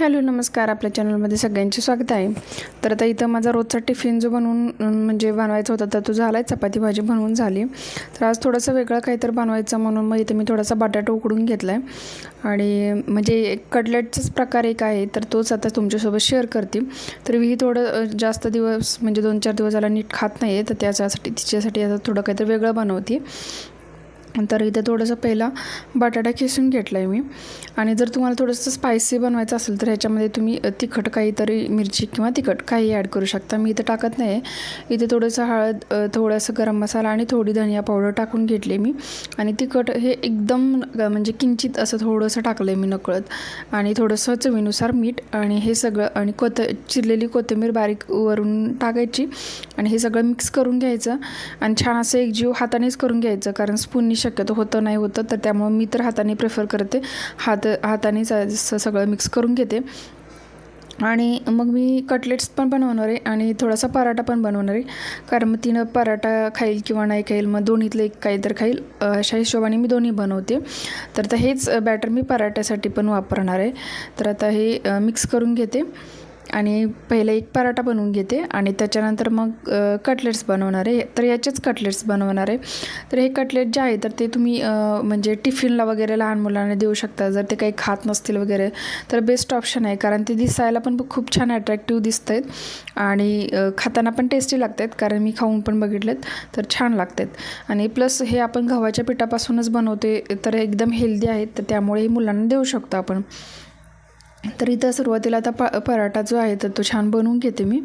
Hello नमस्कार. आपल्या चॅनलमध्ये सगळ्यांचे स्वागत आहे. तर आता इथं माझा रोजचा टिफिन जो बनवून म्हणजे बनवायचा होता तर तो झाला आहे चपाती भाजी बनवून झाली. तर आज थोडंसं वेगळं काहीतरी बनवायचं म्हणून मग इथं मी थोडासा बटाटा उकडून घेतला आहे आणि म्हणजे एक कटलेटचाच प्रकार एक आहे तर तोच आता तुमच्यासोबत शेअर करते. तर मी थोडं जास्त दिवस म्हणजे दोन चार दिवस झाला नीट खात नाही आहे तर त्याच्यासाठी तिच्यासाठी आता थोडं काहीतरी वेगळं बनवते. तर इथं थोडंसं पहिला बटाटा खिसून घेतला आहे मी. आणि जर तुम्हाला थोडंसं स्पायसी बनवायचं असेल तर ह्याच्यामध्ये तुम्ही तिखट काहीतरी मिरची किंवा तिखट काही ॲड करू शकता. मी इथं टाकत नाही आहे इथे थोडंसं हळद थोडंसं गरम मसाला आणि थोडी धनिया पावडर टाकून घेतली मी. आणि तिखट हे एकदम म्हणजे किंचित असं थोडंसं टाकलं आहे मी नकळत. आणि थोडंसं चवीनुसार मीठ आणि हे सगळं आणि कोथ चिरलेली कोथिंबीर बारीक वरून टाकायची. आणि हे सगळं मिक्स करून घ्यायचं. आणि छान असं एक जीव हातानेच करून घ्यायचं कारण स्पूननी शक्यतो होतं नाही होतं तर त्यामुळे मी तर हाताने प्रेफर करते. हात हातानेच सगळं मिक्स करून घेते. आणि मग मी कटलेट्स पण बनवणार आहे आणि थोडासा पराठा पण बनवणार आहे. कारण मग तिनं पराठा खाईल किंवा नाही खाईल मग दोन्हीतलं एक काही तर खाईल अशा हिशोबाने मी दोन्ही बनवते. तर आता हेच बॅटर मी पराठ्यासाठी पण वापरणार आहे. तर आता हे मिक्स करून घेते. आणि पहिले एक पराठा बनवून घेते आणि त्याच्यानंतर मग कटलेट्स बनवणार आहे. तर याचेच कटलेट्स बनवणार आहे. तर हे कटलेट जे आहे तर ते तुम्ही म्हणजे टिफिनला वगैरे लहान मुलांना देऊ शकता. जर ते काही खात नसतील वगैरे तर बेस्ट ऑप्शन आहे. कारण ते दिसायला पण खूप छान अट्रॅक्टिव्ह दिसत आहेत आणि खाताना पण टेस्टी लागत आहेत कारण मी खाऊन पण बघितलेत तर छान लागतात. आणि प्लस हे आपण गव्हाच्या पिठापासूनच बनवते. तर एकदम हेल्दी आहेत. तर त्यामुळे हे मुलांना देऊ शकतो आपण. तर इथं सुरुवातीला आता प पराठा जो आहे तर तो छान बनवून घेते मी.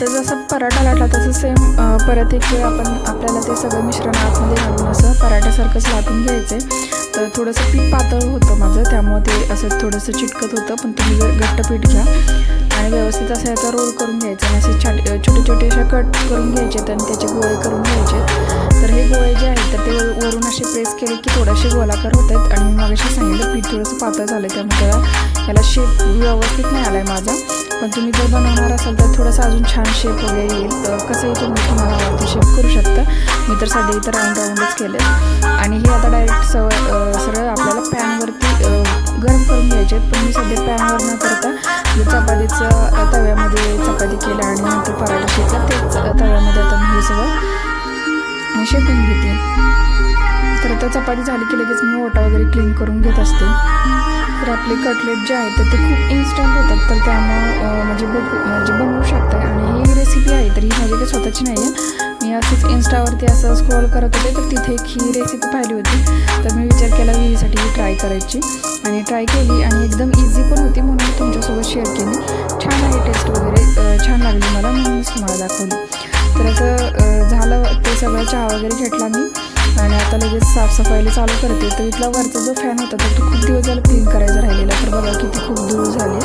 तर जसं पराठा लाटला तसं सेम परत एक वेळ आपण आपल्याला ते सगळं मिश्रण आतमध्ये घालून असं पराठ्यासारखंच लाटून घ्यायचं. तर थोडंसं पीठ पातळ होतं माझं त्यामुळे ते असं थोडंसं चिटकत होतं पण तुम्ही जर घट्ट पीठ घ्या आणि व्यवस्थित असं याचा रोल करून घ्यायचा आणि असे छाट छोटे छोटे असे कट करून घ्यायचे आणि त्याचे गोळे करून घ्यायचे. तर हे गोळे जे आहेत तर ते वरून असे केले की थोडेसे गोलाकार होत आहेत आणि मी सांगितलं पीठ थोडंसं पातळ झालं त्यामुळे त्याला याला शेप व्यवस्थित नाही आला आहे माझा. पण तुम्ही जर बनवणार असाल तर थोडासा अजून छान शेप वगैरे येईल. तर कसंही तुम्ही तुम्हाला आवडतं शेप करू शकता. मी तर साधे इथं राऊंड राऊंडच केले आणि हे आता डायरेक्ट सव सरळ आपल्याला पॅनवरती गरम करून घ्यायचे आहेत. पण मी सध्या पॅनवर न करता जे चपातीचं तव्यामध्ये चपाती केलं आणि नंतर पराठा शेकला तेच तव्यामध्ये आता मी हे सगळं शेकून घेते. तर आता चपाती झाली की लगेच मी ओटा वगैरे क्लीन करून घेत असते. तर आपले कटलेट जे आहेत तर ते खूप इन्स्टंट होतात. तर त्यामुळं म्हणजे बघू म्हणजे बनवू शकता आणि ही रेसिपी आहे तर ही माझी काही स्वतःची नाही आहे. मी असंच इन्स्टावरती असं स्क्रोल करत होते तर तिथे एक ही रेसिपी पाहिली होती. तर मी विचार केला की हिसाठी ही ट्राय करायची. आणि ट्राय केली आणि एकदम इझी पण होती म्हणून मी तुमच्यासोबत शेअर केली. छान आहे टेस्ट वगैरे छान लागली मला म्हणूनच तुम्हाला दाखवली. तर असं झालं ते सगळं चहा वगैरे घेतला मी. आणि आता लगेच साफसफाईला चालू करते. तर इथला वरचा जो फॅन होता तर तो खूप दिवस झाला क्लीन करायचा राहिलेला. तर बघा किती खूप धूळ झाली.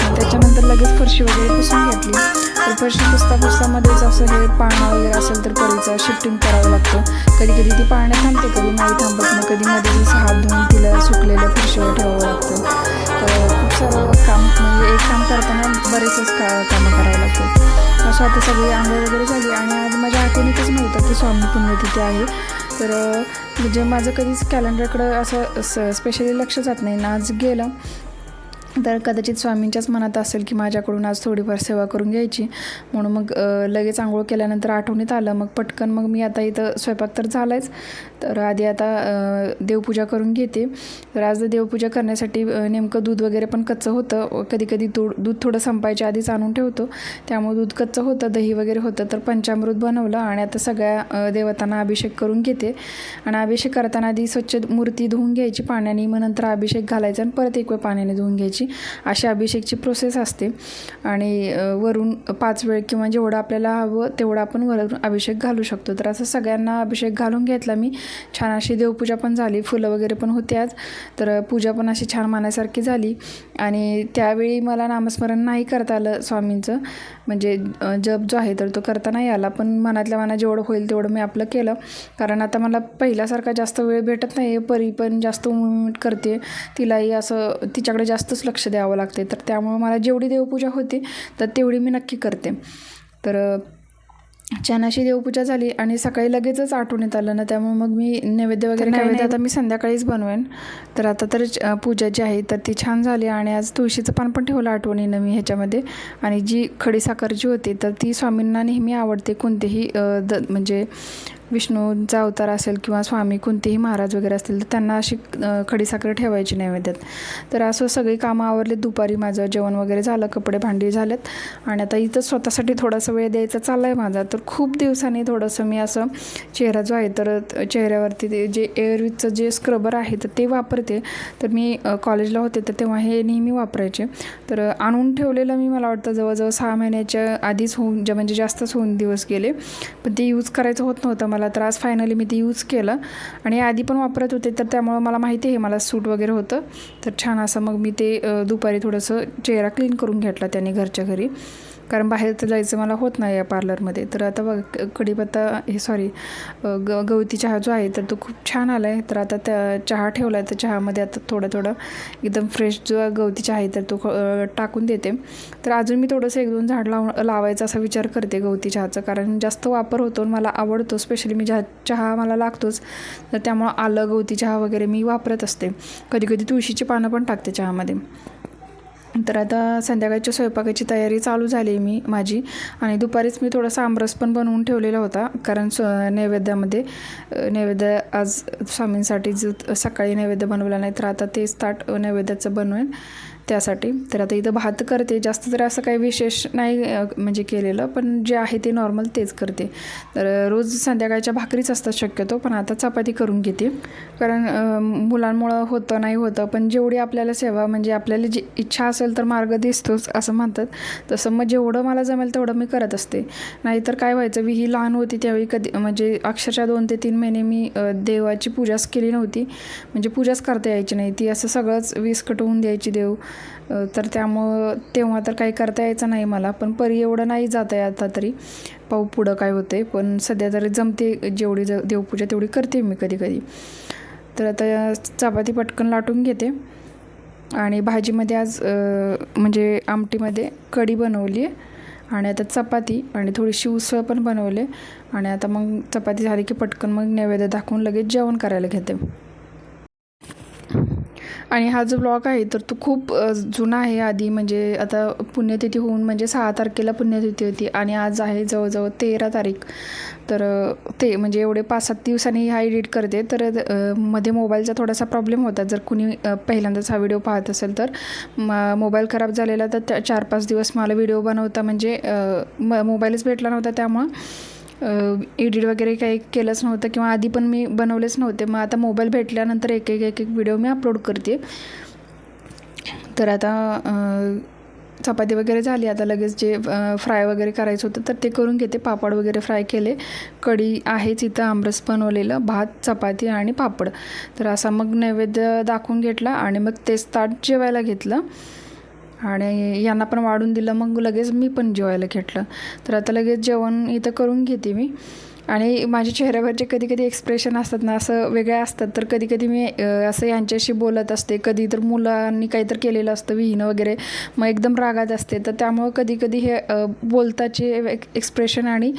आणि त्याच्यानंतर लगेच फरशी वगैरे पुसून घेतली. तर फरशी पुसता पुसतामध्येच असं हे पाळणा वगैरे असेल तर परीचं शिफ्टिंग करावं लागतं. कधी कधी ती पाळण्यात थांबते कधी नाही थांबत. मग कधी मध्ये जसं हात धुवून तिला सुकलेल्या फरशीवर ठेवावं लागतं. तर खूप सारं काम म्हणजे एक काम करताना बरेचच का कामं करावं लागतं. असं आता सगळी आंघोळ वगैरे झाली. आणि आज माझ्या आठवणीतच नव्हतं की स्वामी पुण्यतिथी आहे. तर म्हणजे माझं कधीच कॅलेंडरकडं असं स स्पेशली लक्ष जात नाही. ना आज गेलं तर कदाचित स्वामींच्याच मनात असेल की माझ्याकडून आज थोडीफार सेवा करून घ्यायची. म्हणून मग लगेच आंघोळ केल्यानंतर आठवणीत आलं. मग पटकन मग मी आता इथं स्वयंपाक तर झालाच तर आधी आता देवपूजा करून घेते. तर आज देवपूजा करण्यासाठी नेमकं दूध वगैरे पण कच्चं होतं. कधी कधी दूध दूध थोडं संपायच्या आधीच आणून ठेवतो. त्यामुळे दूध कच्चं होतं दही वगैरे होतं. तर पंचामृत बनवलं आणि आता सगळ्या देवतांना अभिषेक करून घेते. आणि अभिषेक करताना आधी स्वच्छ मूर्ती धुवून घ्यायची पाण्याने. मग नंतर अभिषेक घालायचा आणि परत एक वेळ पाण्याने धुवून घ्यायची. अशी अभिषेकची प्रोसेस असते. आणि वरून पाच वेळ किंवा जेवढं आपल्याला हवं तेवढं आपण वरून अभिषेक घालू शकतो. तर असं सगळ्यांना अभिषेक घालून घेतला मी. छान अशी देवपूजा पण झाली. फुलं वगैरे पण होती आज. तर पूजा पण अशी छान मानासारखी झाली. आणि त्यावेळी मला नामस्मरण नाही करता आलं स्वामींचं. म्हणजे जप जो आहे तर तो करता नाही आला. पण मनातल्या मनात जेवढं होईल तेवढं मी आपलं केलं. कारण आता मला पहिल्यासारखा जास्त वेळ भेटत नाही परी पण जास्त मुवमेंट करते. तिलाही असं तिच्याकडे जास्तच लक्ष द्यावं लागते तर त्यामुळं मला जेवढी देवपूजा होती तर तेवढी मी नक्की करते. तर अशी देवपूजा झाली आणि सकाळी लगेचच आठवणीत आलं ना त्यामुळे मग मी नैवेद्य वगैरे नैवेद्य आता मी संध्याकाळीच बनवेन. तर आता तर पूजा जी आहे तर ती छान झाली आणि आज तुळशीचं पान पण ठेवलं आठवणीनं मी ह्याच्यामध्ये. आणि जी खडीसाखर जी होती तर ती स्वामींना नेहमी आवडते कोणतेही द म्हणजे विष्णूंचा अवतार असेल किंवा स्वामी कोणतेही महाराज वगैरे असतील तर त्यांना अशी खडीसाखर ठेवायची नैवेद्यात. तर असं सगळी कामं आवरले. दुपारी माझं जेवण वगैरे झालं कपडे भांडी झालेत. आणि आता इथं स्वतःसाठी थोडासा वेळ द्यायचा चालला आहे माझा. तर खूप दिवसांनी थोडंसं मी असं चेहरा जो आहे तर चेहऱ्यावरती ते जे एअरविथचं जे स्क्रबर आहे तर ते वापरते. तर मी कॉलेजला होते तर तेव्हा हे नेहमी वापरायचे. तर आणून ठेवलेलं मी मला वाटतं जवळजवळ सहा महिन्याच्या आधीच होऊन म्हणजे जास्तच होऊन दिवस गेले. पण ते यूज करायचं होत नव्हतं मला. तर आज फायनली मी ते यूज केलं. आणि आधी पण वापरत होते तर त्यामुळं मला माहिती आहे मला सूट वगैरे होतं. तर छान असं मग मी ते दुपारी थोडंसं चेहरा क्लीन करून घेतला त्याने घरच्या घरी. कारण बाहेर तर जायचं मला होत नाही या पार्लरमध्ये. तर आता बघ कढीपत्ता हे सॉरी ग गवती चहा जो आहे तर तो खूप छान आला आहे तर आता त्या चहा ठेवला आहे तर चहामध्ये आता थोडं थोडं एकदम फ्रेश जो गवती चहा आहे तर तो टाकून देते. तर अजून मी थोडंसं एक दोन झाड लाव लावायचा असा विचार करते गवती चहाचा. कारण जास्त वापर होतो आणि मला आवडतो स्पेशली मी ज्या चहा मला लागतोच तर त्यामुळं आलं गवती चहा वगैरे मी वापरत असते. कधी कधी तुळशीची पानं पण टाकते चहामध्ये. तर आता संध्याकाळच्या स्वयंपाकाची तयारी चालू झाली मी माझी. आणि दुपारीच मी थोडासा आमरस पण बनवून ठेवलेला होता कारण स नैवेद्यामध्ये नैवेद्य आज स्वामींसाठी ज सकाळी नैवेद्य बनवला नाही तर आता तेच ताट नैवेद्याचं बनवेन. त्यासाठी. तर आता इथं भात करते. जास्त तर असं काही विशेष नाही म्हणजे केलेलं पण जे आहे ते नॉर्मल तेच करते. तर रोज संध्याकाळच्या भाकरीच असतात शक्यतो पण आता चपाती करून घेते. कारण मुलांमुळं होतं नाही होतं पण जेवढी आपल्याला सेवा म्हणजे आपल्याला जी इच्छा असेल तर मार्ग दिसतोच असं म्हणतात. तसं मग जेवढं मला जमेल तेवढं मी करत असते. नाहीतर काय व्हायचं मी ही लहान होती त्यावेळी कधी म्हणजे अक्षरशः दोन ते तीन महिने मी देवाची पूजाच केली नव्हती. म्हणजे पूजाच करता यायची नाही. ती असं सगळंच विस्कटवून द्यायची देव. तर त्यामुळं तेव्हा तर काही करता यायचं नाही मला पण परी एवढं नाही जाता आहे आता तरी पाहू पुढं काय होते पण सध्या तरी जमते जेवढी ज देवपूजा तेवढी करते मी कधी कधी. तर आता चपाती पटकन लाटून घेते. आणि भाजीमध्ये आज म्हणजे आमटीमध्ये कढी बनवली आहे आणि आता चपाती आणि थोडीशी उसळ पण बनवले. आणि आता मग चपाती झाली की पटकन मग नैवेद्य दाखवून लगेच जेवण करायला घेते. आणि हा जो ब्लॉग आहे तर तो खूप जुना आहे आधी. म्हणजे आता पुण्यतिथी होऊन म्हणजे सहा तारखेला पुण्यतिथी होती आणि आज आहे जवळजवळ तेरा तारीख. तर ते म्हणजे एवढे पाच सात दिवसांनी हा एडिट करते. तर मध्ये मोबाईलचा थोडासा प्रॉब्लेम होता. जर कुणी पहिल्यांदाच हा व्हिडिओ पाहत असेल तर म मोबाईल खराब झालेला तर त्या चार पाच दिवस मला व्हिडिओ बनवता म्हणजे म मोबाईलच भेटला नव्हता त्यामुळं. एडिट वगैरे काही केलंच नव्हतं किंवा आधी पण मी बनवलेच नव्हते. मग आता मोबाईल भेटल्यानंतर एक एक एक एक व्हिडिओ मी अपलोड करते. तर आता चपाती वगैरे झाली. आता लगेच जे फ्राय वगैरे करायचं होतं तर ते करून घेते. पापड वगैरे फ्राय केले. कढी आहेच इथं आमरस बनवलेलं. भात चपाती आणि पापड. तर असा मग नैवेद्य दाखवून घेतला आणि मग तेच ताट जेवायला घेतलं. आणि यांना पण वाढून दिलं. मग लगेच मी पण जेवायला घेतलं. तर आता लगेच जेवण इथं करून घेते मी. आणि माझ्या चेहऱ्यावरचे कधी कधी एक्सप्रेशन असतात ना असं वेगळे असतात. तर कधी कधी मी असं यांच्याशी बोलत असते. कधी तर मुलांनी काहीतरी केलेलं असतं विहीनं वगैरे. मग एकदम रागात असते. तर त्यामुळं कधी कधी हे बोलताचे एक्सप्रेशन आणि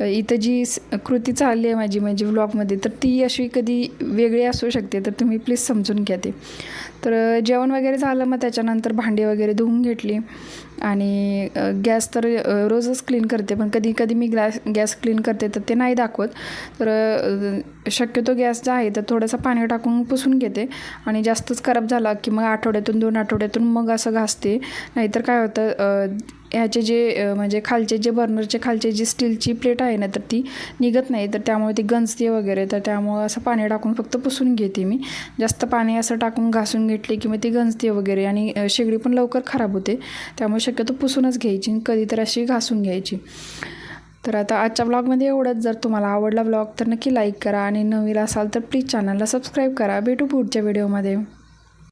इथं जी कृती चालली आहे माझी म्हणजे ब्लॉगमध्ये तर ती अशी कधी वेगळी असू शकते. तर तुम्ही प्लीज समजून घ्या ते. तर जेवण वगैरे झालं मग त्याच्यानंतर भांडी वगैरे धुवून घेतली. आणि गॅस तर रोजच क्लीन करते पण कधी कधी मी गॅस गॅस क्लीन करते तर ते नाही दाखवत. तर शक्यतो गॅस जो आहे तर थोडंसं पाणी टाकून पुसून घेते. आणि जास्तच खराब झाला की मग आठवड्यातून दोन आठवड्यातून मग असं घासते. नाहीतर काय होतं ह्याचे जे म्हणजे खालचे जे बर्नरचे खालचे जी स्टीलची प्लेट आहे ना तर ती निघत नाही. तर त्यामुळे ती गंजते वगैरे. तर त्यामुळं असं पाणी टाकून फक्त पुसून घेते मी. जास्त पाणी असं टाकून घासून घेतले की मग ती गंजते वगैरे आणि शेगडी पण लवकर खराब होते. त्यामुळे शक्यतो पुसूनच घ्यायची आणि कधी तर अशी घासून घ्यायची. तर आता आजच्या ब्लॉगमध्ये एवढंच. जर तुम्हाला आवडला ब्लॉग तर नक्की लाईक करा आणि नवीन असाल तर प्लीज चॅनलला सबस्क्राईब करा. भेटू पुढच्या व्हिडिओमध्ये